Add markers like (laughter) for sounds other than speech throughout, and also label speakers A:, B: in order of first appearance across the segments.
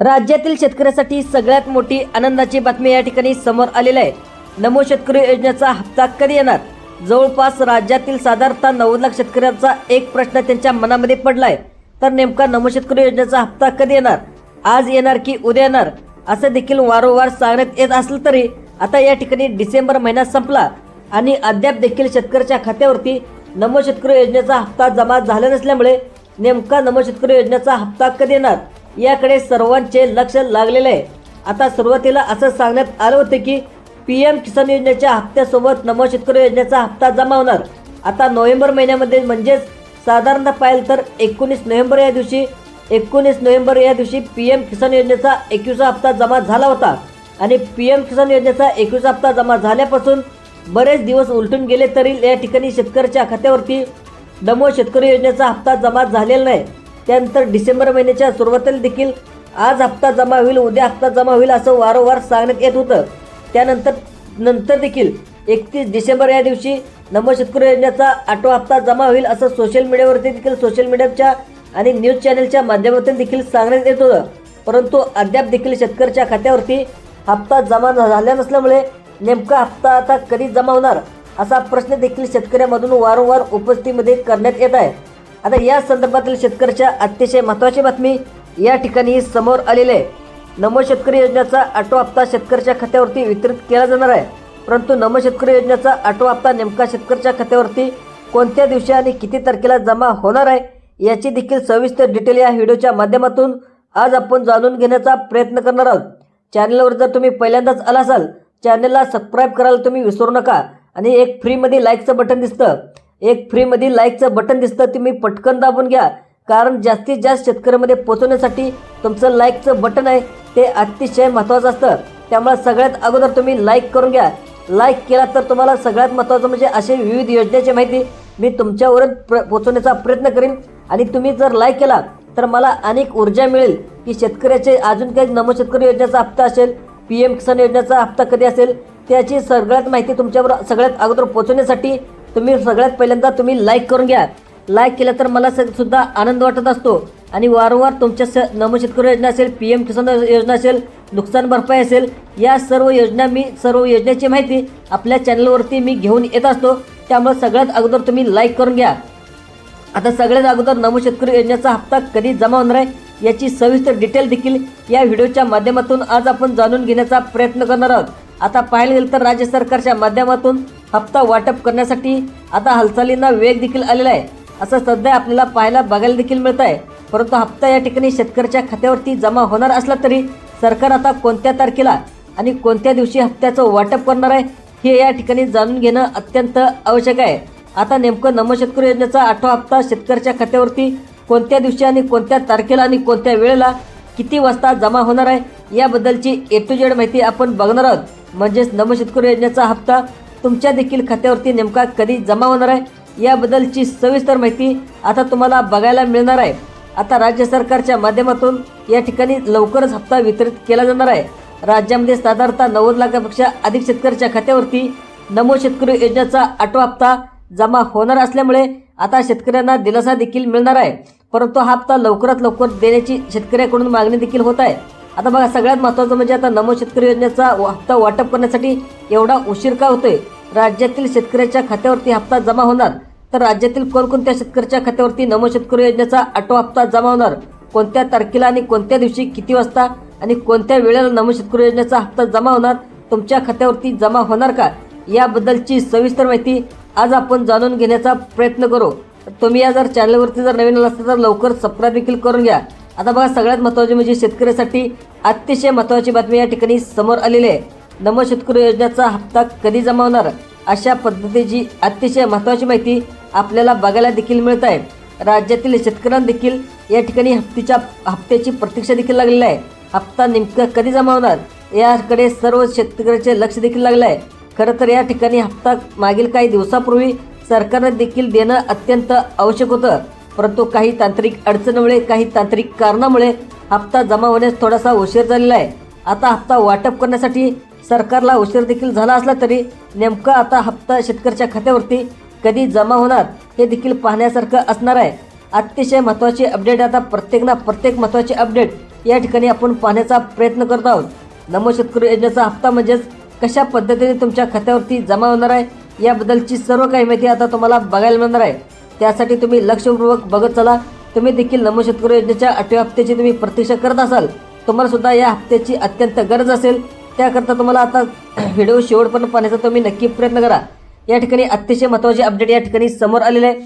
A: राज्यातील शेतकऱ्यासाठी सगळ्यात मोठी आनंदाची बातमी या ठिकाणी समोर आलेली आहे. नमो शेतकरी योजनेचा हप्ता कधी येणार? जवळपास राज्यातील साधारणतः नव्वद लाख शेतकऱ्यांचा एक प्रश्न त्यांच्या मनामध्ये पडलाय. तर नेमका नमो शेतकरी योजनेचा हप्ता कधी येणार? आज येणार की उद्या येणार? असं देखील वारंवार सांगण्यात येत असलं तरी आता या ठिकाणी डिसेंबर महिना संपला आणि अद्याप देखील शेतकऱ्याच्या खात्यावरती नमो शेतकरी योजनेचा हप्ता जमा झाला नसल्यामुळे नेमका नमो शेतकरी योजनेचा हप्ता कधी येणार? याकडे सर्वांचे लक्ष लागलेले आहे. आता सुरुवातीला असं सांगण्यात आलं होतं की पी एम किसान योजनेच्या हप्त्यासोबत नमो शेतकरी योजनेचा हप्ता जमा होणार. आता नोव्हेंबर महिन्यामध्ये म्हणजेच साधारणतः पाहिलं तर एकोणीस नोव्हेंबर या दिवशी एकोणीस नोव्हेंबर या दिवशी पी एम किसान योजनेचा एकवीसा हप्ता जमा झाला होता. आणि पी एम किसान योजनेचा एकवीसा हप्ता जमा झाल्यापासून बरेच दिवस उलटून गेले तरी या ठिकाणी शेतकऱ्याच्या खात्यावरती नमो शेतकरी योजनेचा हप्ता जमा झालेला नाही. त्यानंतर डिसेंबर महिन्याच्या सुरुवातीला देखील आज हप्ता जमा होईल उद्या हप्ता जमा होईल असं वारंवार सांगण्यात येत होतं. त्यानंतर नंतर देखील एकतीस डिसेंबर या दिवशी नमो शेतकरी योजनेचा आठवा हप्ता जमा होईल असं सोशल मीडियावरती देखील सोशल मीडियाच्या आणि न्यूज चॅनलच्या माध्यमातून देखील सांगण्यात येत होतं. परंतु अद्याप देखील शेतकऱ्याच्या खात्यावरती हप्ता जमा झाला नसल्यामुळे नेमका हप्ता आता कधी जमा होणार असा प्रश्न देखील शेतकऱ्यामधून वारंवार उपस्थितीमध्ये करण्यात येत आहे. आता या संदर्भातील शेतकऱ्याच्या अतिशय महत्त्वाची बातमी या ठिकाणी समोर आलेली आहे. नमो शेतकरी योजनेचा आठवा हप्ता शेतकऱ्याच्या खात्यावरती वितरित केला जाणार आहे. परंतु नमो शेतकरी योजनेचा आठवा हप्ता नेमका शेतकऱ्याच्या खात्यावरती कोणत्या दिवशी आणि किती तारखेला जमा होणार आहे याची देखील सविस्तर डिटेल या व्हिडिओच्या माध्यमातून आज आपण जाणून घेण्याचा प्रयत्न करणार आहोत. चॅनलवर जर तुम्ही पहिल्यांदाच आला असाल चॅनलला सबस्क्राईब करायला तुम्ही विसरू नका आणि एक फ्रीमध्ये लाईकचं बटन दिसतं. एक फ्रीमध्ये लाईकचं बटन दिसतं तुम्ही पटकन दाबून घ्या. कारण जास्तीत जास्त शेतकऱ्यामध्ये पोहोचवण्यासाठी तुमचं लाईकचं बटन आहे ते अतिशय महत्त्वाचं असतं. त्यामुळे सगळ्यात अगोदर तुम्ही लाईक करून घ्या. लाईक केला तर तुम्हाला सगळ्यात महत्त्वाचं म्हणजे असे विविध योजनेची माहिती मी तुमच्यावरच प्र पोचवण्याचा प्रयत्न करीन. आणि तुम्ही जर लाईक केला तर मला अनेक ऊर्जा मिळेल. की शेतकऱ्याचे अजून काही नमो शेतकरी योजनेचा हप्ता असेल पी एम किसान योजनेचा हप्ता कधी असेल त्याची सगळ्यात माहिती तुमच्यावर सगळ्यात अगोदर पोचवण्यासाठी तुम्ही सगळ्यात पहिल्यांदा तुम्ही लाईक करून घ्या. लाईक केलं तर मला सुद्धा आनंद वाटत असतो. आणि वारंवार तुमच्या स नमो शेतकरी योजना असेल पी एम किसान योजना असेल नुकसान भरपाई असेल या सर्व योजना मी सर्व योजनेची माहिती आपल्या चॅनलवरती मी घेऊन येत असतो. त्यामुळे सगळ्यात अगोदर तुम्ही लाईक करून घ्या. आता सगळ्यात अगोदर नमो शेतकरी योजनेचा हप्ता कधी जमा होणार आहे याची सविस्तर डिटेल देखील या व्हिडिओच्या माध्यमातून आज आपण जाणून घेण्याचा प्रयत्न करणार आहोत. आता पाहायला गेलं तर राज्य सरकारच्या माध्यमातून हप्ता वाटप करण्यासाठी आता हालचालींना वेग देखील आलेला आहे. असं सध्या आपल्याला पाहायला बघायला देखील मिळत आहे परंतु हप्ता या ठिकाणी शेतकऱ्याच्या खात्यावरती जमा होणार असला तरी सरकार आता कोणत्या तारखेला आणि कोणत्या दिवशी हप्त्याचं वाटप करणार आहे हे या ठिकाणी जाणून घेणं अत्यंत आवश्यक आहे. आता नेमकं नमो शेतकरी योजनेचा आठवा हप्ता शेतकऱ्याच्या खात्यावरती कोणत्या दिवशी आणि कोणत्या तारखेला आणि कोणत्या वेळेला किती वाजता जमा होणार आहे याबद्दलची ए टू जेड माहिती आपण बघणार आहोत. म्हणजेच नमो शेतकरी योजनेचा हप्ता तुमच्या देखील खात्यावरती नेमका कधी जमा होणार आहे याबद्दलची सविस्तर माहिती आता तुम्हाला बघायला मिळणार आहे. आता राज्य सरकारच्या माध्यमातून या ठिकाणी लवकरच हप्ता वितरित केला जाणार आहे. राज्यामध्ये साधारणतः नव्वद लाखापेक्षा अधिक शेतकऱ्याच्या खात्यावरती नमो शेतकरी योजनेचा आठवा हप्ता जमा होणार असल्यामुळे आता शेतकऱ्यांना दिलासा देखील मिळणार आहे. परंतु हा हप्ता लवकरात लवकर देण्याची शेतकऱ्याकडून मागणी देखील होत आहे. आता बघा सगळ्यात महत्त्वाचं म्हणजे आता नमो शेतकरी योजनेचा हप्ता वाटप करण्यासाठी एवढा उशीर का होतोय? राज्यातील शेतकऱ्याच्या खात्यावरती हप्ता जमा होणार तर राज्यातील कोणकोणत्या शेतकऱ्याच्या खात्यावरती नमो शेतकरी योजनेचा आठवा हप्ता जमा होणार? कोणत्या तारखेला आणि कोणत्या दिवशी किती वाजता आणि कोणत्या वेळेला नमो शेतकरी योजनेचा हप्ता जमा होणार तुमच्या खात्यावरती जमा होणार का? याबद्दलची सविस्तर माहिती आज आपण जाणून घेण्याचा प्रयत्न करू. तुम्ही या जर चॅनलवरती जर नवीन आला तर लवकर सबस्क्राईब देखील करून घ्या. आता बघा सगळ्यात महत्त्वाचे म्हणजे शेतकऱ्यासाठी अतिशय महत्त्वाची बातमी या ठिकाणी समोर आलेली आहे. नमो शेतकरी योजनेचा हप्ता कधी जमा होणार? अशा पद्धतीची अतिशय महत्त्वाची माहिती आपल्याला बघायला देखील मिळत आहे. राज्यातील शेतकऱ्यांना देखील या ठिकाणी हप्तीच्या हप्त्याची प्रतीक्षा देखील लागलेली आहे. हप्ता नेमका कधी जमा होणार? याकडे सर्व शेतकऱ्याचे लक्ष देखील लागलं आहे. खरं तर या ठिकाणी हप्ता मागील काही दिवसापूर्वी सरकारने देखील देणं अत्यंत आवश्यक होतं. परंतु काही तांत्रिक अडचणीमुळे काही तांत्रिक कारणामुळे हप्ता जमा होण्यास थोडासा उशीर झालेला आहे. आता हप्ता वाटप करण्यासाठी सरकारला उशीर देखील झाला असला तरी नेमका आता हप्ता शेतकऱ्याच्या खात्यावरती कधी जमा होणार हे देखील पाहण्यासारखं असणार आहे. अतिशय महत्त्वाची अपडेट आता प्रत्येक ना प्रत्येक महत्त्वाची अपडेट या ठिकाणी आपण पाहण्याचा प्रयत्न करत आहोत. नमो शेतकरी योजनेचा हप्ता म्हणजेच कशा पद्धतीने तुमच्या खात्यावरती जमा होणार आहे याबद्दलची सर्व काही माहिती आता तुम्हाला बघायला मिळणार आहे. त्यासाठी तुम्ही लक्षपूर्वक बघत चला. तुम्ही देखील नमो शेतकरी योजनेच्या आठव्या हप्त्याची तुम्ही प्रतीक्षा करत असाल तुम्हाला सुद्धा या हप्त्याची अत्यंत गरज असेल. त्याकरता तुम्हाला आता (clears throat) व्हिडिओ शेवटपर्यंत पाहण्याचा तुम्ही नक्की प्रयत्न करा. या ठिकाणी अतिशय महत्त्वाचे अपडेट या ठिकाणी समोर आलेले आहे.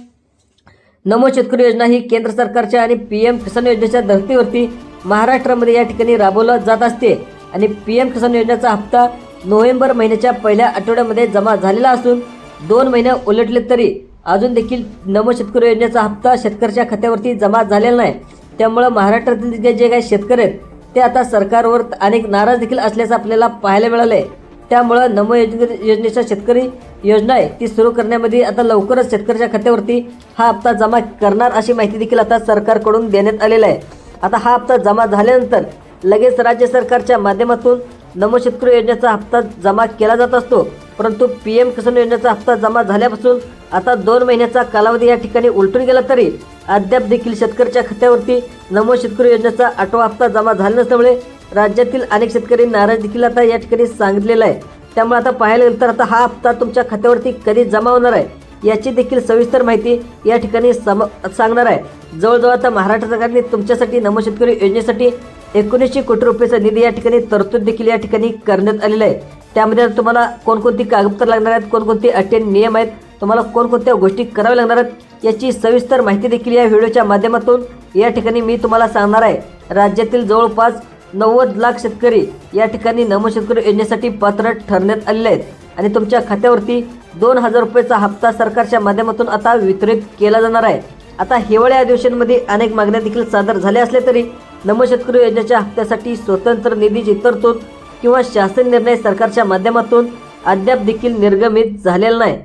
A: नमो शेतकरी योजना ही केंद्र सरकारच्या आणि पी एम किसान योजनेच्या धर्तीवरती महाराष्ट्रामध्ये या ठिकाणी राबवलं जात असते. आणि पी एम किसान योजनेचा हप्ता नोव्हेंबर महिन्याच्या पहिल्या आठवड्यामध्ये जमा झालेला असून दोन महिने उलटले तरी अजून देखील नम शेतकरी योजनेचा हप्ता शेतकऱ्याच्या खात्यावरती जमा झालेला नाही. त्यामुळं महाराष्ट्रातील जे जे काही शेतकरी आहेत ते आता सरकारवर अनेक नाराज देखील असल्याचं आपल्याला पाहायला मिळालं आहे त्यामुळं नमो योजने योजनेच्या शेतकरी योजना आहे ती सुरू करण्यामध्ये आता लवकरच शेतकऱ्याच्या खात्यावरती हा हप्ता जमा करणार अशी माहिती देखील आता सरकारकडून देण्यात आलेला आहे. आता हा हप्ता जमा झाल्यानंतर लगेच राज्य सरकारच्या माध्यमातून नमो शेतकरी योजनेचा हप्ता जमा केला जात असतो. परंतु पी एम किसान योजनेचा हप्ता जमा झाल्यापासून आता दोन महिन्याचा कालावधी या ठिकाणी उलटून गेला तरी अद्याप देखील शेतकऱ्याच्या खात्यावरती नमो शेतकरी योजनेचा आठवा हप्ता जमा झाला नसल्यामुळे राज्यातील अनेक शेतकरी नाराज देखील आता या ठिकाणी सांगितलेला आहे. त्यामुळे आता पाहायला गेलं तर आता हा हप्ता तुमच्या खात्यावरती कधी जमा होणार आहे याची देखील सविस्तर माहिती या ठिकाणी सम सांगणार आहे. जवळजवळ आता महाराष्ट्र सरकारने तुमच्यासाठी नमो शेतकरी योजनेसाठी एकोणीसशे कोटी रुपयाचा निधी या ठिकाणी तरतूद देखील या ठिकाणी करण्यात आलेला आहे. त्यामध्ये तुम्हाला कोणकोणती कागदपत्र लागणार आहेत कोणकोणते अटेन नियम आहेत तुम्हाला कोणकोणत्या गोष्टी कराव्या लागणार आहेत याची सविस्तर माहिती देखील या व्हिडिओच्या माध्यमातून या ठिकाणी मी तुम्हाला सांगणार आहे. राज्यातील जवळपास नव्वद लाख शेतकरी या ठिकाणी नमो शेतकरी योजनेसाठी पात्र ठरण्यात आलेले आहेत. आणि तुमच्या खात्यावरती दोन हजार रुपयाचा हप्ता सरकारच्या माध्यमातून आता वितरित केला जाणार आहे. आता हिवाळी अधिवेशनमध्ये अनेक मागण्या देखील सादर झाल्या असल्या तरी नमो शेतकरी योजनेच्या हप्त्यासाठी स्वतंत्र निधीची तरतूद किंवा शासन निर्णय सरकारच्या माध्यमातून अद्याप देखील निर्गमित झालेला नाही.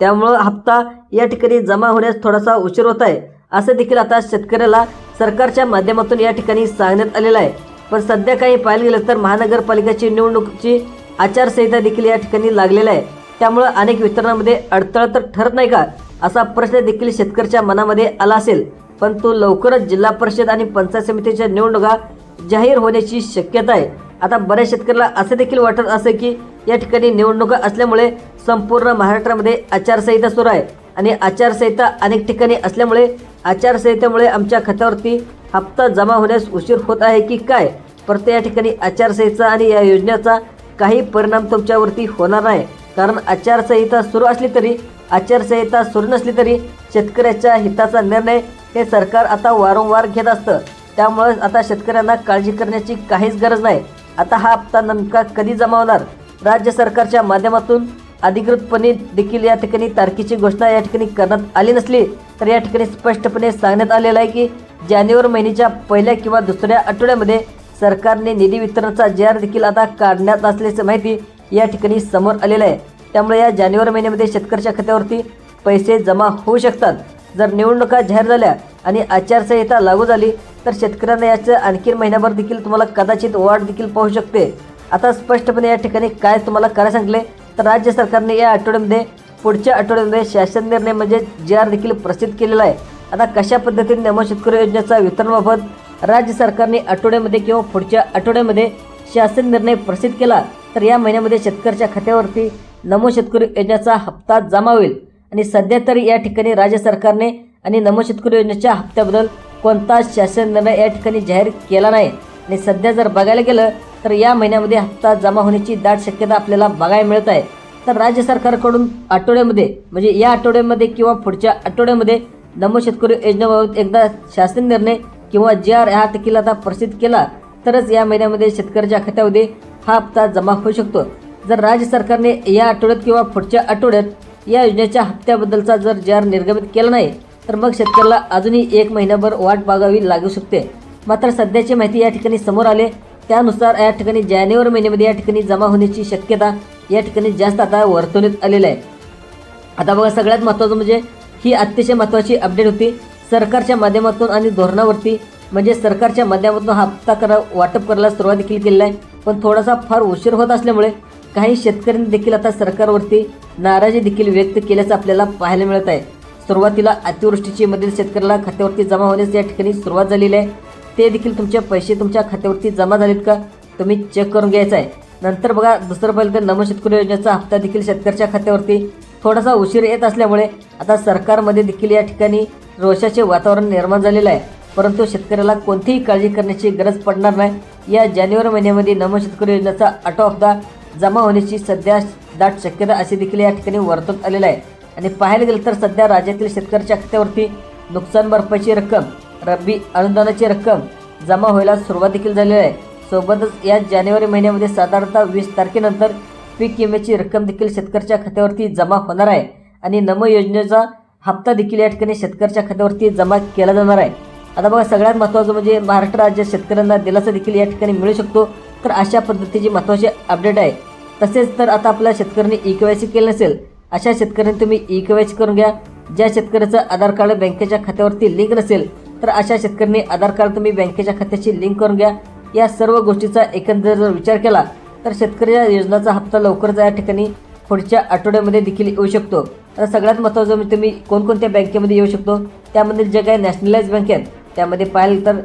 A: त्यामुळं हप्ता या ठिकाणी जमा होण्यास थोडासा उशीर होत आहे असं देखील आता शेतकऱ्याला सरकारच्या माध्यमातून या ठिकाणी सांगण्यात आलेलं आहे. पण सध्या काही पाहायला गेलं तर महानगरपालिकेची निवडणुकीची आचारसंहिता देखील या ठिकाणी लागलेला आहे. त्यामुळं अनेक वितरणामध्ये अडथळा तर ठरत नाही का असा प्रश्न देखील शेतकऱ्याच्या मनामध्ये आला असेल. पण तो लवकरच जिल्हा परिषद आणि पंचायत समितीच्या निवडणुका जाहीर होण्याची शक्यता आहे. आता बऱ्याच शेतकऱ्याला असं देखील वाटत असे की या ठिकाणी निवडणुका असल्यामुळे संपूर्ण महाराष्ट्रामध्ये आचारसंहिता सुरू आहे. आणि आचारसंहिता अनेक ठिकाणी असल्यामुळे आचारसंहितेमुळे आमच्या खात्यावरती हप्ता जमा होण्यास उशीर होत आहे की काय? परत या ठिकाणी आचारसंहिता आणि या योजनेचा काही परिणाम तुमच्यावरती होणार नाही. कारण आचारसंहिता सुरू असली तरी आचारसंहिता सुरू नसली तरी शेतकऱ्याच्या हिताचा निर्णय हे सरकार आता वारंवार घेत असतं. त्यामुळं आता शेतकऱ्यांना काळजी करण्याची काहीच गरज नाही. आता हा हप्ता नेमका कधी जमा होणार राज्य सरकारच्या माध्यमातून अधिकृतपणे देखील या ठिकाणी तारखेची घोषणा या ठिकाणी करण्यात आली नसली तर या ठिकाणी स्पष्टपणे सांगण्यात आलेलं आहे की जानेवारी महिन्याच्या पहिल्या किंवा दुसऱ्या आठवड्यामध्ये सरकारने निधी वितरणाचा जी देखील आता काढण्यात असल्याची माहिती या ठिकाणी समोर आलेलं आहे. त्यामुळे या जानेवारी महिन्यामध्ये शेतकऱ्याच्या खात्यावरती पैसे जमा होऊ शकतात. जर निवडणुका जाहीर झाल्या आणि आचारसंहिता लागू झाली तर शेतकऱ्यांना याचं आणखीन महिन्याभर देखील तुम्हाला कदाचित वाढ देखील पाहू शकते. आता स्पष्टपणे या ठिकाणी काय तुम्हाला करायला सांगले? तर राज्य सरकारने या आठवड्यामध्ये पुढच्या आठवड्यामध्ये शासन निर्णय म्हणजे जे आर देखील प्रसिद्ध केलेला आहे. आता कशा पद्धतीने नमो शेतकरी योजनेचा वितरणाबाबत राज्य सरकारने आठवड्यामध्ये किंवा पुढच्या आठवड्यामध्ये शासन निर्णय प्रसिद्ध केला तर या महिन्यामध्ये शेतकऱ्याच्या खात्यावरती नमो शेतकरी योजनेचा हप्ता जमा होईल. आणि सध्या तरी या ठिकाणी राज्य सरकारने आणि नमो शेतकरी योजनेच्या हप्त्याबद्दल कोणताच शासन नव्या या ठिकाणी जाहीर केला नाही? आणि सध्या जर बघायला गेलं तर या महिन्यामध्ये हप्ता जमा होण्याची दाट शक्यता आपल्याला बघायला मिळत आहे. तर राज्य सरकारकडून आठवड्यामध्ये म्हणजे या आठवड्यामध्ये किंवा पुढच्या आठवड्यामध्ये नमो शेतकरी योजनेबाबत एकदा शासन निर्णय किंवा जी आर हा देखील आता प्रसिद्ध केला तरच या महिन्यामध्ये शेतकऱ्याच्या खात्यामध्ये हा हप्ता जमा होऊ शकतो. जर राज्य सरकारने या आठवड्यात किंवा पुढच्या आठवड्यात या योजनेच्या हप्त्याबद्दलचा जर जी आर निर्गमित केला नाही तर मग शेतकऱ्याला अजूनही एक महिनाभर वाट बघावी लागू शकते. मात्र सध्याची माहिती या ठिकाणी समोर आले. त्यानुसार या ठिकाणी जानेवारी महिन्यामध्ये या ठिकाणी जमा होण्याची शक्यता या ठिकाणी जास्त आता वर्तवण्यात आलेलं आहे. आता बघा सगळ्यात महत्त्वाचं म्हणजे ही अतिशय महत्त्वाची अपडेट होती. सरकारच्या माध्यमातून आणि धोरणावरती म्हणजे सरकारच्या माध्यमातून हा हप्ता करा वाटप करायला सुरुवात देखील केलेला आहे. पण थोडासा फार उशीर होत असल्यामुळे काही शेतकऱ्यांनी देखील आता सरकारवरती नाराजी देखील व्यक्त केल्याचं आपल्याला पाहायला मिळत आहे. सुरुवातीला अतिवृष्टीची मधील शेतकऱ्याला खात्यावरती जमा होण्यास या ठिकाणी सुरुवात झालेली आहे. ते देखील तुमचे पैसे तुमच्या खात्यावरती जमा झालेत का? तुम्ही चेक करून घ्यायचं आहे. नंतर बघा दुसरं पहिलं तर नम शेतकरी योजनेचा हप्ता देखील शेतकऱ्याच्या खात्यावरती थोडासा उशीर येत असल्यामुळे आता सरकारमध्ये देखील या ठिकाणी रोषाचे वातावरण निर्माण झालेलं आहे. परंतु शेतकऱ्याला कोणतीही काळजी करण्याची गरज पडणार नाही. या जानेवारी महिन्यामध्ये नम शेतकरी योजनेचा ऑटो हप्ता जमा होण्याची सध्या दाट शक्यता असे देखील या ठिकाणी वर्तवत आलेलं आहे. आणि पाहायला गेलं तर सध्या राज्यातील शेतकऱ्याच्या खात्यावरती नुकसान भरपाईची रक्कम रब्बी अनुदानाची रक्कम जमा व्हायला सुरुवात देखील झालेली आहे. सोबतच या जानेवारी महिन्यामध्ये साधारणतः वीस तारखेनंतर पीक विम्याची रक्कम देखील शेतकऱ्याच्या खात्यावरती जमा होणार आहे आणि नमो योजनेचा हप्ता देखील या ठिकाणी शेतकऱ्याच्या खात्यावरती जमा केला जाणार आहे. आता बघा सगळ्यात महत्त्वाचं म्हणजे महाराष्ट्र राज्यात शेतकऱ्यांना दिलासा देखील या ठिकाणी मिळू शकतो. तर अशा पद्धतीची महत्त्वाची अपडेट आहे. तसेच तर आता आपल्या शेतकऱ्यांनी ई के वाय सी केलं नसेल अशा शेतकऱ्यांनी तुम्ही ई के करून घ्या. ज्या शेतकऱ्याचं आधार कार्ड बँकेच्या खात्यावरती लिंक नसेल तर अशा शेतकऱ्यांनी आधार कार्ड तुम्ही बँकेच्या खात्याशी लिंक करून घ्या. या सर्व गोष्टीचा एकंदर जर विचार केला तर शेतकऱ्याच्या योजनाचा हप्ता लवकरच या ठिकाणी पुढच्या आठवड्यामध्ये देखील येऊ शकतो. तर सगळ्यात महत्त्वाचं म्हणजे तुम्ही कोणकोणत्या बँकेमध्ये येऊ शकतो? त्यामध्ये जे काही नॅशनलाइज बँक आहेत त्यामध्ये पाहिलं तर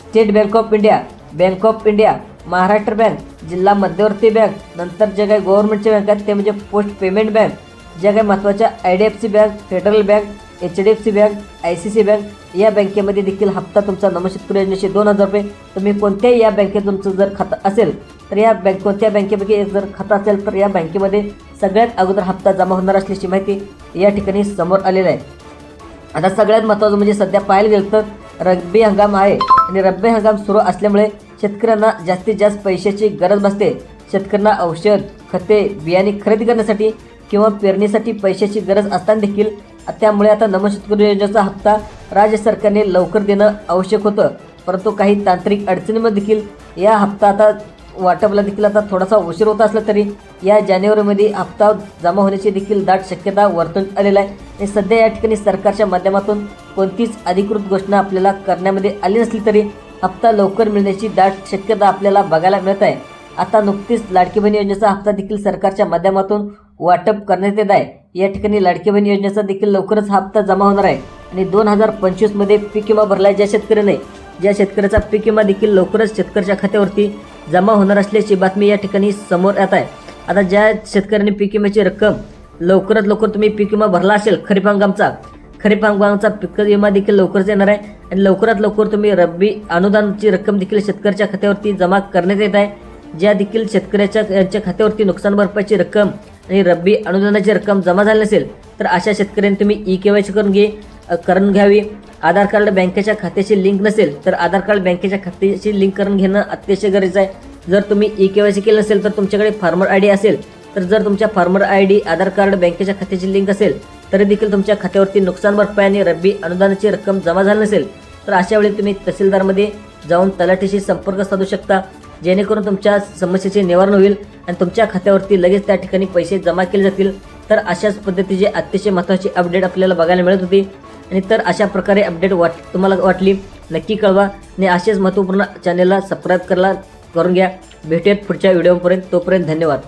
A: state bank of India bank of India Maharashtra bank जिल्हा मध्यवर्ती बँक नंतर जे काही गव्हर्नमेंटच्या बँक आहेत ते म्हणजे पोस्ट पेमेंट बँक ज्या काही महत्त्वाच्या I D F C bank Federal bank H D F C bank I C C bank या बँकेमध्ये देखील हप्ता तुमचा नमशेतकरी योजनेशी दोन हजार रुपये. तुम्ही कोणत्याही या बँकेत तुमचं जर खातं असेल तर या बँक कोणत्या बँकेपैकी जर खातं असेल तर या बँकेमध्ये सगळ्यात अगोदर हप्ता जमा होणार असल्याची माहिती या ठिकाणी समोर आलेली आहे. आता सगळ्यात महत्त्वाचं म्हणजे सध्या पाहायला गेलं तर रब्बी हंगाम आहे आणि रब्बी हंगाम सुरू असल्यामुळे शेतकऱ्यांना जास्तीत जास्त पैशाची गरज भासते. शेतकऱ्यांना औषध खते बियाणे खरेदी करण्यासाठी किंवा पेरणीसाठी पैशाची गरज असताना देखील त्यामुळे आता नमो शेतकरी योजनेचा हप्ता राज्य सरकारने लवकर देणं आवश्यक होतं. परंतु काही तांत्रिक अडचणीमध्ये देखील या हप्ता आता वाटपला देखील आता थोडासा उशीर होत असला तरी या जानेवारीमध्ये हप्ता जमा होण्याची देखील दाट शक्यता वर्तून आलेला आहे. आणि सध्या या ठिकाणी सरकारच्या माध्यमातून कोणतीच अधिकृत घोषणा आपल्याला करण्यामध्ये आली नसली तरी हप्ता लवकर मिळण्याची दाट शक्यता आपल्याला बघायला मिळत आहे. आता नुकतीच लाडकी बहीण योजनेचा हप्ता देखील सरकारच्या माध्यमातून वाटप करण्यात येत आहे. या ठिकाणी लाडकी बहीण योजनेचा देखील लवकरच हप्ता जमा होणार आहे. आणि दोन हजार पंचवीसमध्ये पीक विमा भरलाय ज्या शेतकऱ्याने. ज्या शेतकऱ्याचा पीक विमा देखील लवकरच शेतकऱ्याच्या खात्यावरती जमा होणार असल्याची बातमी या ठिकाणी समोर येत आहे. आता ज्या शेतकऱ्यांनी पीक विम्याची रक्कम लवकरात लवकर तुम्ही पीक विमा भरला असेल खरीप हंगामचा खरीप हंगामाचा पीक विमा देखील लवकरच येणार आहे. आणि लवकरात लवकर तुम्ही रब्बी अनुदानाची रक्कम देखील शेतकऱ्याच्या खात्यावरती जमा करण्यात येत आहे. ज्या देखील शेतकऱ्याच्या यांच्या खात्यावरती नुकसान भरपाईची रक्कम आणि रब्बी अनुदानाची रक्कम जमा झाली नसेल तर अशा शेतकऱ्यांनी तुम्ही ई के वाय सी करून घे करून घ्यावी. आधार कार्ड बँकेच्या खात्याशी लिंक नसेल तर आधार कार्ड बँकेच्या खात्याशी लिंक करून घेणं अतिशय गरजेचं आहे. जर तुम्ही ई के वाय सी केलं नसेल तर तुमच्याकडे फार्मर आय डी असेल तर जर तुमच्या farmer I D Aadhaar card बँकेच्या खात्याची लिंक असेल तरी देखील तुमच्या खात्यावरती नुकसान भरपाई आणि रब्बी अनुदानाची रक्कम जमा झाली नसेल तर अशा वेळी तुम्ही तहसीलदारमध्ये जाऊन तलाठीशी संपर्क साधू शकता. जेणेकरून तुमच्या समस्येचे निवारण होईल आणि तुमच्या खात्यावरती लगेच त्या ठिकाणी पैसे जमा केले जातील. तर अशाच पद्धतीचे अतिशय महत्त्वाची अपडेट आपल्याला बघायला मिळत होती. आणि तर अशा प्रकारे अपडेट वाट तुम्हाला वाटली नक्की कळवा. आणि असेच महत्त्वपूर्ण चॅनेलला सबस्क्राईब करायला करून घ्या. भेटूयात पुढच्या व्हिडिओपर्यंत तोपर्यंत धन्यवाद.